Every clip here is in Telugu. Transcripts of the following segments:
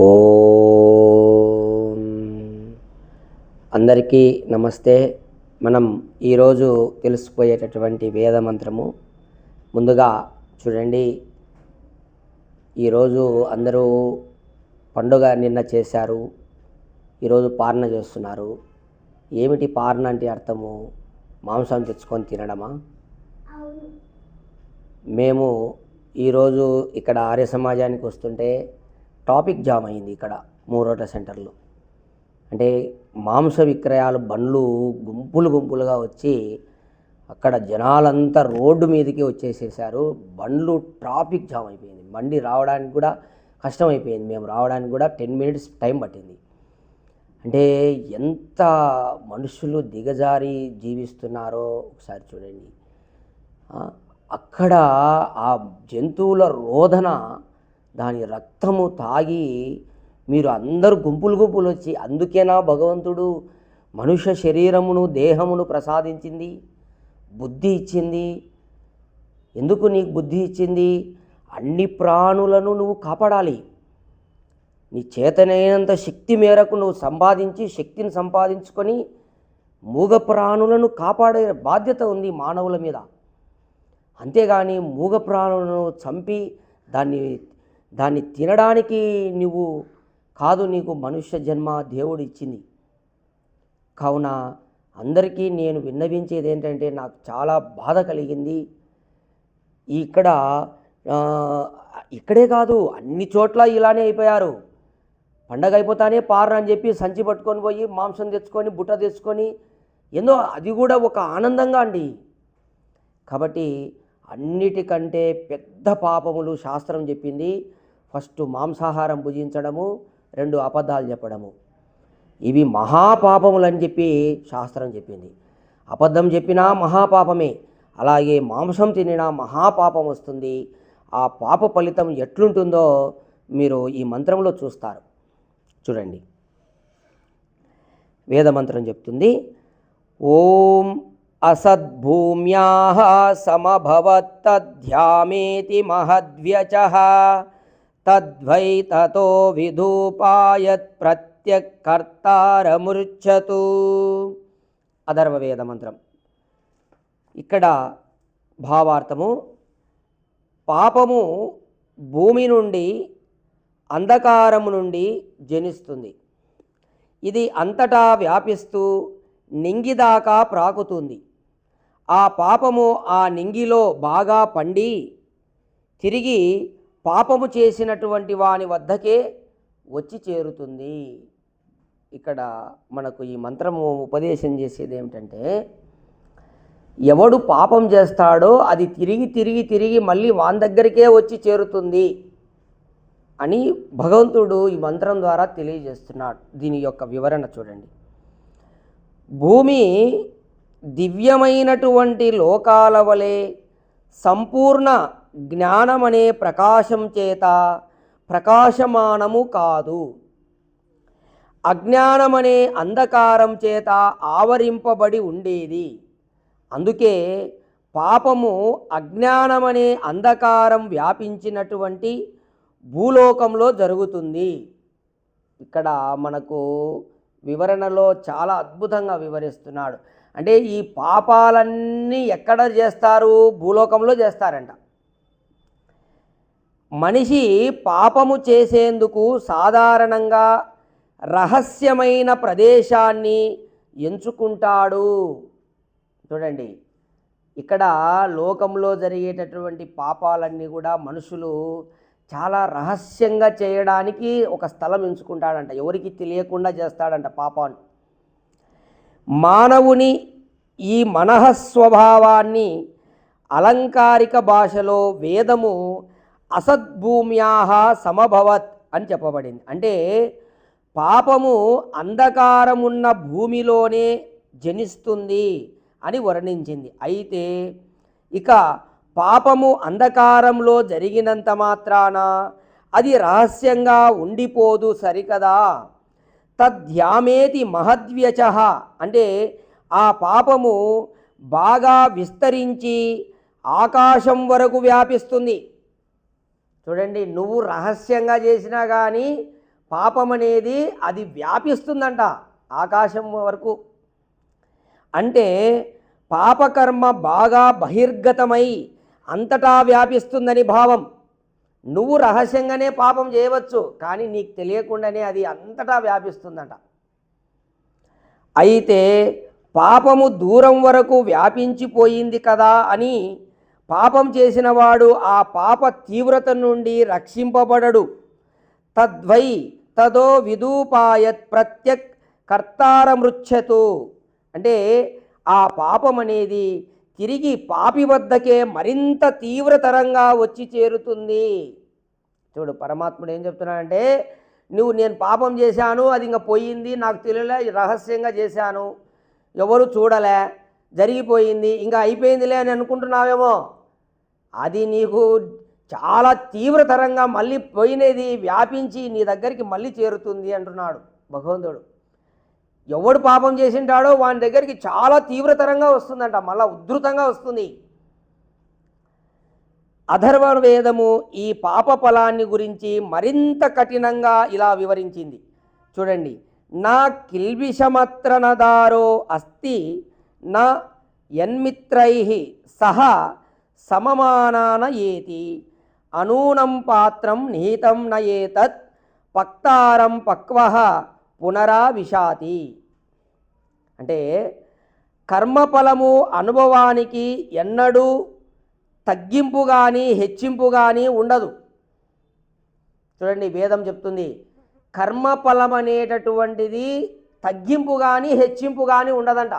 ఓం. అందరికీ నమస్తే. మనం ఈరోజు తెలుసుకుపోయేటటువంటి వేద మంత్రము. ముందుగా చూడండి. ఈరోజు అందరూ పండుగ నిన్న చేశారు. ఈరోజు పారణ చేస్తున్నారు. ఏమిటి పారణ అంటే అర్థము? మాంసం తెచ్చుకొని తినడమా? మేము ఈరోజు ఇక్కడ ఆర్య సమాజానికి వస్తుంటే ట్రాఫిక్ జామ్ అయింది ఇక్కడ మూరోట సెంటర్లో. అంటే మాంస విక్రయాలు బండ్లు గుంపులు గుంపులుగా వచ్చి అక్కడ జనాలంతా రోడ్డు మీదకి వచ్చేసేసారు బండ్లు ట్రాఫిక్ జామ్ అయిపోయింది. బండి రావడానికి కూడా కష్టం అయిపోయింది మేము రావడానికి కూడా టెన్ మినిట్స్ టైం పట్టింది. అంటే ఎంత మనుషులు దిగజారి జీవిస్తున్నారో ఒకసారి చూడండి. అక్కడ ఆ జంతువుల రోధన దాని రక్తము తాగి మీరు అందరూ గుంపులు గుంపులు వచ్చి అందుకేనా భగవంతుడు మనుష్య శరీరమును దేహమును ప్రసాదించింది? బుద్ధి ఇచ్చింది. ఎందుకు నీకు బుద్ధి ఇచ్చింది? అన్ని ప్రాణులను నువ్వు కాపాడాలి. నీ చేతనైనంత శక్తి మేరకు నువ్వు సంపాదించి శక్తిని సంపాదించుకొని మూగ ప్రాణులను కాపాడే బాధ్యత ఉంది మానవుల మీద. అంతేగాని మూగ ప్రాణులను చంపి దాన్ని దాన్ని తినడానికి నువ్వు కాదు నీకు మనుష్య జన్మ దేవుడు ఇచ్చింది కావున అందరికీ నేను విన్నవించేది ఏంటంటే నాకు చాలా బాధ కలిగింది. ఇక్కడ ఇక్కడే కాదు అన్ని చోట్ల ఇలానే అయిపోయారు. పండగ అయిపోతానే పారని అని చెప్పి సంచి పట్టుకొని పోయి మాంసం తెచ్చుకొని బుట్ట తెచ్చుకొని ఏందో అది కూడా ఒక ఆనందంగా అండి. కాబట్టి అన్నిటికంటే పెద్ద పాపములు శాస్త్రం చెప్పింది. ఫస్ట్ మాంసాహారం భుజించడము రెండు అబద్ధాలు చెప్పడము. ఇవి మహాపాపములు అని చెప్పి శాస్త్రం చెప్పింది. అబద్ధం చెప్పినా మహాపాపమే అలాగే మాంసం తినినా మహాపాపం వస్తుంది. ఆ పాప ఫలితం ఎట్లుంటుందో మీరు ఈ మంత్రంలో చూస్తారు. చూడండి. వేదమంత్రం చెప్తుంది ఓం అసద్భూమ్యా సమభవత్తధ్యామేతి మహద్వ్యచ తద్వై తతో విధూపాయత్ ప్రత్యకర్తారమృచ్చతు అధర్వవేద మంత్రం. ఇక్కడ భావార్థము పాపము భూమి నుండి అంధకారము నుండి జనిస్తుంది. ఇది అంతటా వ్యాపిస్తూ నింగిదాకా ప్రాకుతుంది. ఆ పాపము ఆ నింగిలో బాగా పండి తిరిగి పాపము చేసినటువంటి వాని వద్దకే వచ్చి చేరుతుంది. ఇక్కడ మనకు ఈ మంత్రము ఉపదేశం చేసేది ఏమిటంటే ఎవడు పాపం చేస్తాడో అది తిరిగి తిరిగి తిరిగి మళ్ళీ వాని దగ్గరికే వచ్చి చేరుతుంది అని భగవంతుడు ఈ మంత్రం ద్వారా తెలియజేస్తున్నాడు. దీని యొక్క వివరణ చూడండి. భూమి దివ్యమైనటువంటి లోకాల వలె సంపూర్ణ జ్ఞానమనే ప్రకాశం చేత ప్రకాశమానము కాదు. అజ్ఞానమనే అంధకారం చేత ఆవరింపబడి ఉండేది. అందుకే పాపము అజ్ఞానమనే అంధకారం వ్యాపించినటువంటి భూలోకంలో జరుగుతుంది. ఇక్కడ మనకు వివరణలో చాలా అద్భుతంగా వివరిస్తున్నాడు. అంటే ఈ పాపాలన్నీ ఎక్కడ చేస్తారు? భూలోకంలో చేస్తారంట. మనిషి పాపము చేసేందుకు సాధారణంగా రహస్యమైన ప్రదేశాన్ని ఎంచుకుంటాడు. చూడండి ఇక్కడ లోకంలో జరిగేటటువంటి పాపాలన్నీ కూడా మనుషులు చాలా రహస్యంగా చేయడానికి ఒక స్థలం ఎంచుకుంటాడంట. ఎవరికి తెలియకుండా చేస్తాడంట పాపాన్ని మానవుని ఈ మనఃస్వభావాన్ని అలంకారిక భాషలో వేదము అసద్భూమ్యాహ సమభవత్ అని చెప్పబడింది. అంటే పాపము అంధకారమున్న భూమిలోనే జనిస్తుంది అని వర్ణించింది. అయితే ఇక పాపము అంధకారంలో జరిగినంత మాత్రాన అది రహస్యంగా ఉండిపోదు సరికదా? తద్యామేతి మహద్వ్యచ. అంటే ఆ పాపము బాగా విస్తరించి ఆకాశం వరకు వ్యాపిస్తుంది. చూడండి నువ్వు రహస్యంగా చేసినా కానీ పాపం అనేది అది వ్యాపిస్తుందంట ఆకాశం వరకు. అంటే పాపకర్మ బాగా బహిర్గతమై అంతటా వ్యాపిస్తుందని భావం. నువ్వు రహస్యంగానే పాపం చేయవచ్చు కానీ నీకు తెలియకుండానే అది అంతటా వ్యాపిస్తుందట. అయితే పాపము దూరం వరకు వ్యాపించిపోయింది కదా అని పాపం చేసినవాడు ఆ పాప తీవ్రత నుండి రక్షింపబడడు. తద్వై తదో విదూపాయత్ ప్రత్యక్ కర్తారమృచ్ఛతు అంటే ఆ పాపం అనేది తిరిగి పాపి వద్దకే మరింత తీవ్రతరంగా వచ్చి చేరుతుంది. చూడు పరమాత్ముడు ఏం చెప్తున్నాడంటే నువ్వు నేను పాపం చేశాను అది ఇంకా పోయింది నాకు తెలియలే రహస్యంగా చేశాను. ఎవరు చూడలే జరిగిపోయింది ఇంకా అయిపోయిందిలే అని అనుకుంటున్నావేమో. అది నీకు చాలా తీవ్రతరంగా మళ్ళీ పోయినది వ్యాపించి నీ దగ్గరికి మళ్ళీ చేరుతుంది అంటున్నాడు భగవంతుడు. ఎవడు పాపం చేసింటాడో వాని దగ్గరికి చాలా తీవ్రతరంగా వస్తుందంట మళ్ళా ఉద్ధృతంగా వస్తుంది. అధర్వవేదము ఈ పాప ఫలాన్ని గురించి మరింత కఠినంగా ఇలా వివరించింది. చూడండి నా కిల్బిషమత్రనదారో అస్తి నా యన్మిత్రై సహా సమమానాన ఏతి. అనూనం పాత్రం నిహితం నయేతత్ పక్తారం పక్వ పునరా విషాతి అంటే కర్మఫలము అనుభవానికి ఎన్నడూ తగ్గింపు కానీ హెచ్చింపు కానీ ఉండదు. చూడండి వేదం చెప్తుంది. కర్మఫలం అనేటటువంటిది తగ్గింపు కానీ హెచ్చింపు కానీ ఉండదంట.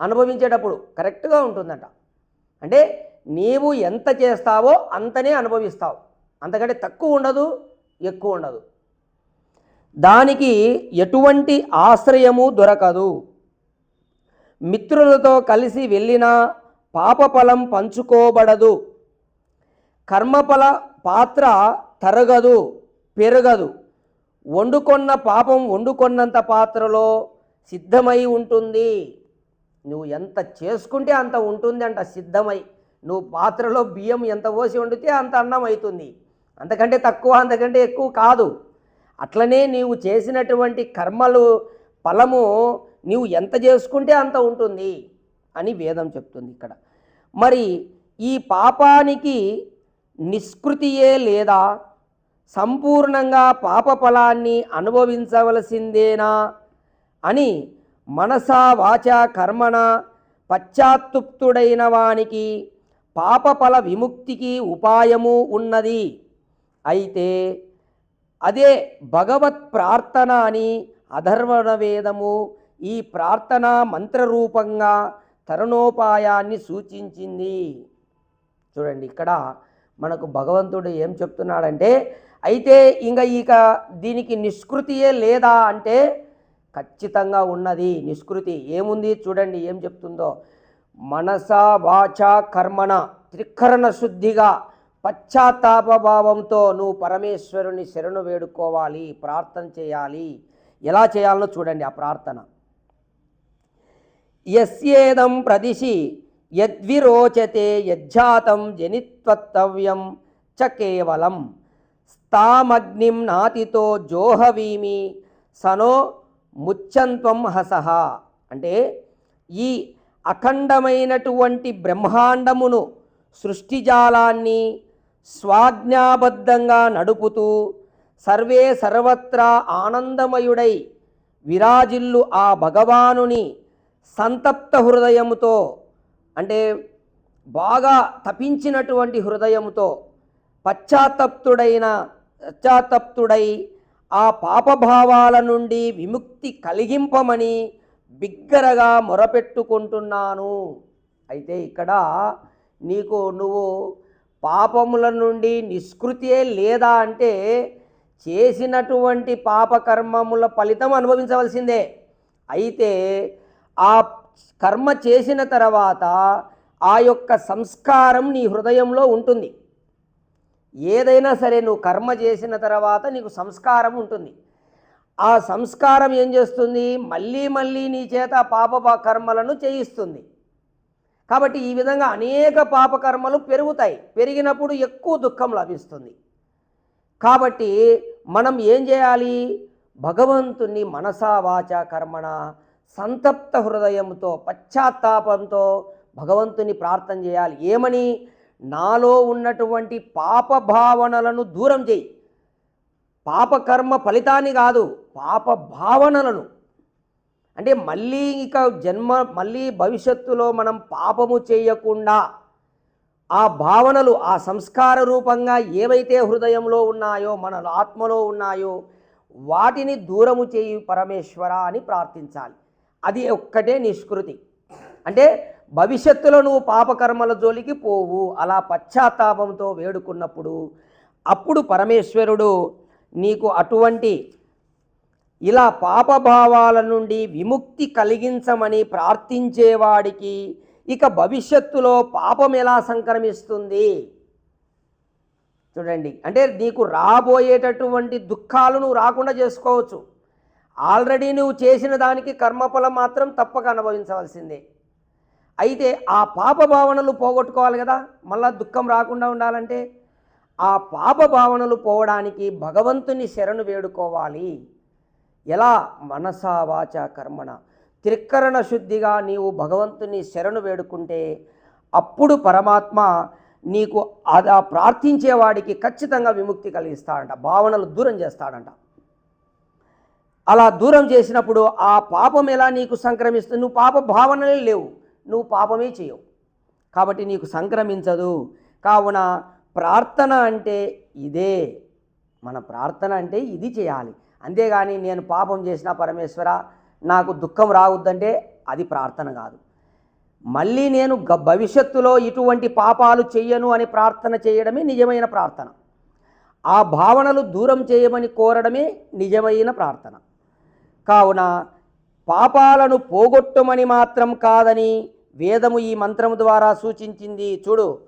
అనుభవించేటప్పుడు కరెక్ట్గా ఉంటుందంట. అంటే నీవు ఎంత చేస్తావో అంతనే అనుభవిస్తావు. అంతకంటే తక్కువ ఉండదు ఎక్కువ ఉండదు. దానికి ఎటువంటి ఆశ్రయము దొరకదు. మిత్రులతో కలిసి వెళ్ళినా పాపఫలం పంచుకోబడదు. కర్మఫల పాత్ర తరగదు పెరగదు. వండుకొన్న పాపం వండుకొన్నంత పాత్రలో సిద్ధమై ఉంటుంది. నువ్వు ఎంత చేసుకుంటే అంత ఉంటుంది అంట సిద్ధమై. నువ్వు పాత్రలో బియ్యం ఎంత పోసి వండితే అంత అన్నం అవుతుంది. అంతకంటే తక్కువ అంతకంటే ఎక్కువ కాదు. అట్లనే నీవు చేసినటువంటి కర్మలు ఫలము నీవు ఎంత చేసుకుంటే అంత ఉంటుంది అని వేదం చెప్తుంది ఇక్కడ. మరి ఈ పాపానికి నిష్కృతియే లేదా? సంపూర్ణంగా పాప ఫలాన్ని అనుభవించవలసిందేనా అని మనసా వాచా కర్మణ పశ్చాత్తుప్తుడైన వానికి పాపఫల విముక్తికి ఉపాయము ఉన్నది. అయితే అదే భగవత్ ప్రార్థన అని అధర్వణ వేదము ఈ ప్రార్థన మంత్రరూపంగా తరుణోపాయాన్ని సూచించింది. చూడండి ఇక్కడ మనకు భగవంతుడు ఏం చెప్తున్నాడంటే అయితే ఇంకా ఇక దీనికి నిష్కృతియే లేదా అంటే ఖచ్చితంగా ఉన్నది నిష్కృతి. ఏముంది? చూడండి ఏం చెప్తుందో. మనస వాచ కర్మణ త్రికరణ శుద్ధిగా పశ్చాత్తాపభావంతో నువ్వు పరమేశ్వరుని శరణు వేడుకోవాలి ప్రార్థన చేయాలి. ఎలా చేయాలనో చూడండి ఆ ప్రార్థన. యస్యేదం ప్రదిశి యద్విరోచతే యజ్జాతం జనిత్వత్తవ్యం చ కేవలం. స్థామగ్నిం నాతితో జోహవీమి సనో ముచ్చంత్వం హసహ. అంటే ఈ అఖండమైనటువంటి బ్రహ్మాండమును సృష్టిజాలాన్ని స్వాజ్ఞాబద్ధంగా నడుపుతూ సర్వే సర్వత్రా ఆనందమయుడై విరాజిల్లు ఆ భగవానుని సంతప్త హృదయముతో అంటే బాగా తపించినటువంటి హృదయముతో పశ్చాత్తప్తుడైన పశ్చాత్తప్తుడై ఆ పాపభావాల నుండి విముక్తి కలిగింపమని బిగ్గరగా మొరపెట్టుకుంటున్నాను. అయితే ఇక్కడ నీకు నువ్వు పాపముల నుండి నిష్కృతియే లేదా అంటే చేసినటువంటి పాపకర్మముల ఫలితం అనుభవించవలసిందే. అయితే ఆ కర్మ చేసిన తర్వాత ఆ యొక్క సంస్కారం నీ హృదయంలో ఉంటుంది. ఏదైనా సరే నువ్వు కర్మ చేసిన తర్వాత నీకు సంస్కారం ఉంటుంది. ఆ సంస్కారం ఏం చేస్తుంది? మళ్ళీ మళ్ళీ నీ చేత పాప కర్మలను చేయిస్తుంది. కాబట్టి ఈ విధంగా అనేక పాపకర్మలు పెరుగుతాయి. పెరిగినప్పుడు ఎక్కువ దుఃఖం లభిస్తుంది. కాబట్టి మనం ఏం చేయాలి? భగవంతుని మనసా వాచ కర్మణ సంతప్త హృదయంతో పశ్చాత్తాపంతో భగవంతుని ప్రార్థన చేయాలి. ఏమని? నాలో ఉన్నటువంటి పాప భావనలను దూరం చేయి. పాపకర్మ ఫలితాన్ని కాదు పాప భావనలను అంటే మళ్ళీ ఇక జన్మ మళ్ళీ భవిష్యత్తులో మనం పాపము చేయకుండా ఆ భావనలు ఆ సంస్కార రూపంగా ఏవైతే హృదయంలో ఉన్నాయో మన ఆత్మలో ఉన్నాయో వాటిని దూరము చేయు పరమేశ్వర అని ప్రార్థించాలి. అది ఒక్కటే నిష్కృతి. అంటే భవిష్యత్తులో నువ్వు పాపకర్మల జోలికి పోవు. అలా పశ్చాత్తాపంతో వేడుకున్నప్పుడు అప్పుడు పరమేశ్వరుడు నీకు అటువంటి ఇలా పాపభావాల నుండి విముక్తి కలిగించమని ప్రార్థించేవాడికి ఇక భవిష్యత్తులో పాపం ఎలా సంక్రమిస్తుంది? చూడండి అంటే నీకు రాబోయేటటువంటి దుఃఖాలు నువ్వు రాకుండా చేసుకోవచ్చు. ఆల్రెడీ నువ్వు చేసిన దానికి కర్మఫలం మాత్రం తప్పక అనుభవించవలసిందే. అయితే ఆ పాప భావనలు పోగొట్టుకోవాలి కదా. మళ్ళా దుఃఖం రాకుండా ఉండాలంటే ఆ పాప భావనలు పోవడానికి భగవంతుని శరణు వేడుకోవాలి. ఎలా? మనసా వాచ కర్మణ. త్రికరణ శుద్ధిగా నీవు భగవంతుని శరణు వేడుకుంటే అప్పుడు పరమాత్మ నీకు అదా ప్రార్థించేవాడికి ఖచ్చితంగా విముక్తి కలిగిస్తాడంట. భావనలు దూరం చేస్తాడంట. అలా దూరం చేసినప్పుడు ఆ పాపం ఎలా నీకు సంక్రమిస్తుంది? నువ్వు పాప భావనలే లేవు. నువ్వు పాపమే చేయవు. కాబట్టి నీకు సంక్రమించదు. కావున ప్రార్థన అంటే ఇదే. మన ప్రార్థన అంటే ఇది చేయాలి. అంతేగాని నేను పాపం చేసిన పరమేశ్వర నాకు దుఃఖం రావద్దంటే అది ప్రార్థన కాదు. మళ్ళీ నేను గ భవిష్యత్తులో ఇటువంటి పాపాలు చెయ్యను అని ప్రార్థన చేయడమే నిజమైన ప్రార్థన. ఆ భావనలు దూరం చేయమని కోరడమే నిజమైన ప్రార్థన. కావున పాపాలను పోగొట్టమని మాత్రం కాదని వేదము ఈ మంత్రము ద్వారా సూచించింది. చూడు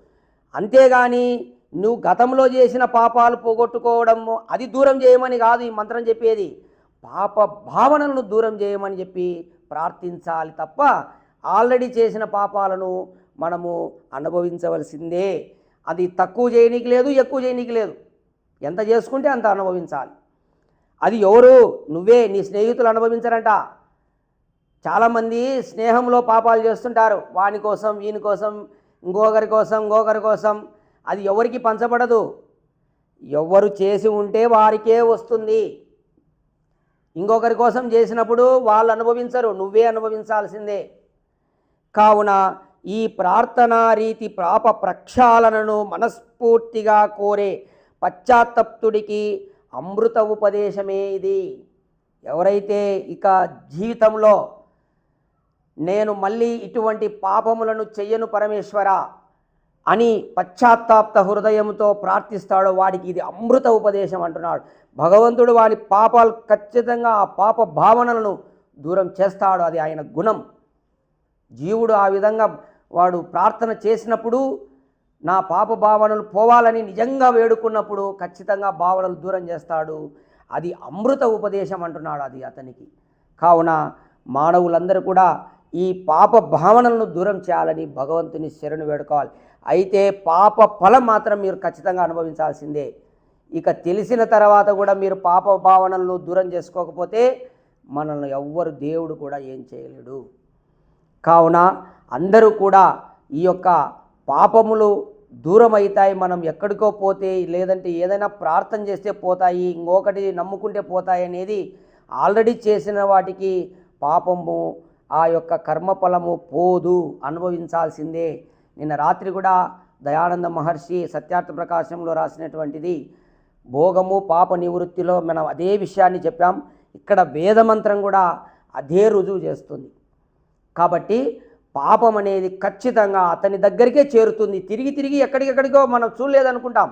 అంతేగాని నువ్వు గతంలో చేసిన పాపాలు పోగొట్టుకోవడము అది దూరం చేయమని కాదు ఈ మంత్రం చెప్పేది. పాప భావనలను దూరం చేయమని చెప్పి ప్రార్థించాలి తప్ప ఆల్రెడీ చేసిన పాపాలను మనము అనుభవించవలసిందే. అది తక్కువ చేయనీకి లేదు ఎక్కువ చేయనీకి లేదు. ఎంత చేసుకుంటే అంత అనుభవించాలి. అది ఎవరు? నువ్వే నీ స్నేహితులు అనుభవించరంట. చాలామంది స్నేహంలో పాపాలు చేస్తుంటారు. వాని కోసం వీని కోసం ఇంకొకరి కోసం ఇంకొకరి కోసం. అది ఎవరికి పంచబడదు. ఎవరు చేసి ఉంటే వారికే వస్తుంది. ఇంకొకరి కోసం చేసినప్పుడు వాళ్ళు అనుభవించరు. నువ్వే అనుభవించాల్సిందే. కావున ఈ ప్రార్థనా రీతి పాప ప్రక్షాళనను మనస్ఫూర్తిగా కోరే పశ్చాత్తప్తుడికి అమృత ఉపదేశమే ఇది. ఎవరైతే ఇక జీవితంలో నేను మళ్ళీ ఇటువంటి పాపములను చెయ్యను పరమేశ్వర అని పశ్చాత్తాప్త హృదయంతో ప్రార్థిస్తాడో వాడికి ఇది అమృత ఉపదేశం అంటున్నాడు. భగవంతుడు వాని పాపాలు ఖచ్చితంగా ఆ పాప భావనలను దూరం చేస్తాడు. అది ఆయన గుణం. జీవుడు ఆ విధంగా వాడు ప్రార్థన చేసినప్పుడు నా పాప భావనలు పోవాలని నిజంగా వేడుకున్నప్పుడు ఖచ్చితంగా భావనలు దూరం చేస్తాడు. అది అమృత ఉపదేశం అంటున్నాడు అది అతనికి. కావున మానవులందరూ కూడా ఈ పాప భావనలను దూరం చేయాలని భగవంతుని శరణు వేడుకోవాలి. అయితే పాప ఫలం మాత్రం మీరు ఖచ్చితంగా అనుభవించాల్సిందే. ఇక తెలిసిన తర్వాత కూడా మీరు పాప భావనలను దూరం చేసుకోకపోతే మనల్ని ఎవ్వరు దేవుడు కూడా ఏం చేయలేడు. కావున అందరూ కూడా ఈ యొక్క పాపములు దూరం అవుతాయి మనం ఎక్కడికో పోతే లేదంటే ఏదైనా ప్రార్థన చేస్తే పోతాయి ఇంకొకటి నమ్ముకుంటే పోతాయి అనేది ఆల్రెడీ చేసిన వాటికి పాపము ఆ యొక్క కర్మఫలము పోదు అనుభవించాల్సిందే. నిన్న రాత్రి కూడా దయానంద మహర్షి సత్యార్థ ప్రకాశంలో రాసినటువంటిది భోగము పాప నివృత్తిలో మనం అదే విషయాన్ని చెప్పాం. ఇక్కడ వేదమంత్రం కూడా అదే రుజువు చేస్తుంది. కాబట్టి పాపం అనేది ఖచ్చితంగా అతని దగ్గరికే చేరుతుంది. తిరిగి తిరిగి ఎక్కడికెక్కడికో మనం చూడలేదనుకుంటాం.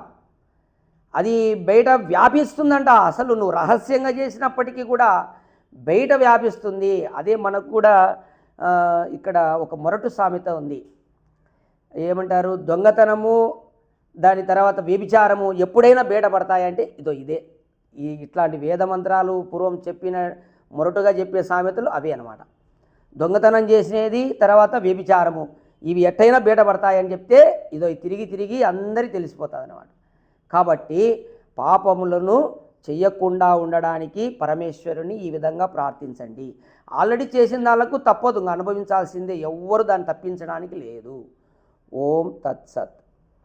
అది బయట వ్యాపిస్తుందంట. అసలు నువ్వు రహస్యంగా చేసినప్పటికీ కూడా బయట వ్యాపిస్తుంది. అదే మనకు కూడా ఇక్కడ ఒక మొరటు సామెత ఉంది. ఏమంటారు? దొంగతనము దాని తర్వాత వ్యభిచారము ఎప్పుడైనా బయటపడతాయంటే ఇదో ఇదే. ఈ ఇట్లాంటి వేద మంత్రాలు పూర్వం చెప్పిన మొరటుగా చెప్పే సామెతలు అవే అనమాట దొంగతనం చేసినది తర్వాత వ్యభిచారము. ఇవి ఎట్టయినా బయటపడతాయని చెప్తే ఇదో తిరిగి తిరిగి అందరికీ తెలిసిపోతుంది అనమాట కాబట్టి పాపములను చెయ్యకుండా ఉండడానికి పరమేశ్వరుని ఈ విధంగా ప్రార్థించండి. ఆల్రెడీ చేసిన వాళ్ళకు తప్పదు అనుభవించాల్సిందే ఎవ్వరు దాన్ని తప్పించడానికి లేదు. ఓం తత్సత్.